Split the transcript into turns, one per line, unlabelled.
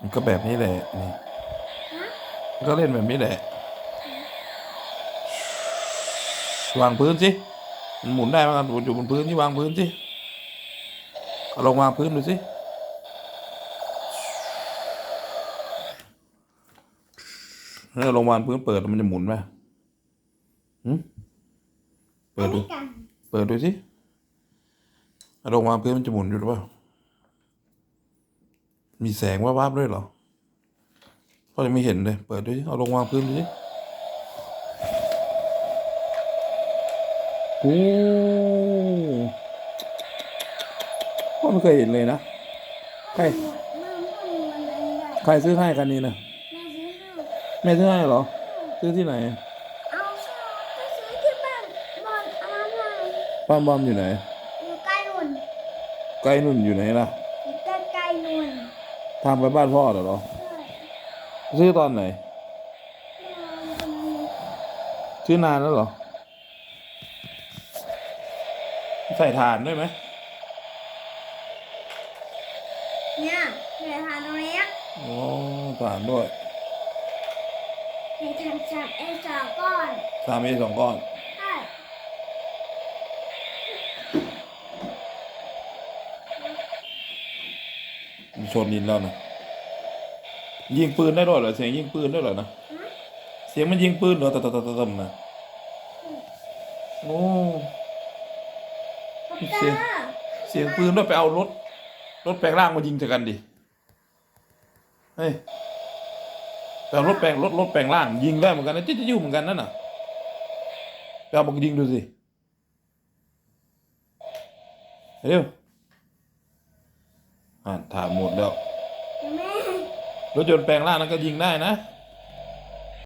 มันก็แบบนี้แหละนี่
ฮะ
มันก็เล่นแบบนี้แหละวางพื้นสิมันหมุนได้ไหมกันอยู่บนพื้นที่วางพื้นสิเอาลองวางพื้นดูสิแล้วลงวางพื้นเปิดมันจะหมุนไหมหืมเปิดดู
อันนี้กัน
เปิดดูสิเอาลงวางพื้นมันจะหมุนอยู่หรือเปล่า มีแสงว่าบๆด้วยเหรอพ่อยังไม่เห็นเลย เปิดดูสิเอาลงวางพื้นดูสิโอ้พ่อไม่เคยเห็นเลยนะ ใคร
มันมันมันอะไรอะ
ใครซื้อให้กันนี้นะ
แม่ซื้อให้
แม่ซื้อให้เหรอ ซื้อที่ไหน
เอาเช่าก็ซื้อที่บ้านบอลเอามาหน่อย
ป้ามบอมอยู่ไหน
อยู่ใกล้นุ่น
ใกล้นุ่นอยู่ไหนล่ะ
อยู่ใกล้ใกล้ๆนุ่น
ทำไปบ้านพ่อเหรอ
ใช่
ซื้อตอนไหน
แม่เอาตรงนี้
ซื้อนานแล้วเหรอ ใส่ถ่านด้วยไหม
เนี่ยแม่ทานตรงนี้
โอ้ถ่านด้วย
แม่ทานจัดเอสองก้อน
สามเอสองก้อน
ใช
นดินแล้วนะยิงปืนได้ด้วยเหรอเสียงยิงปืนด้วยเหรอนะเสียงมันยิงปืนเหรอตะตะตะตะนะโอ้
เสีย
งเสียงปืนด้วยไปเอารถ รถแปลงร่างมายิงเจอกันดิเฮ้ยไปเอารถแปลงรถรถแปลงร่าง ยิงได้เหมือนกันนะจิ๊ดๆเหมือนกันนั่นน่ะไปเอามายิงดูสิเร็ว อ่านถามหมดแล้ว
แม่
รถยนต์แปลงร่างนั้นก็ยิงได้นะ
แ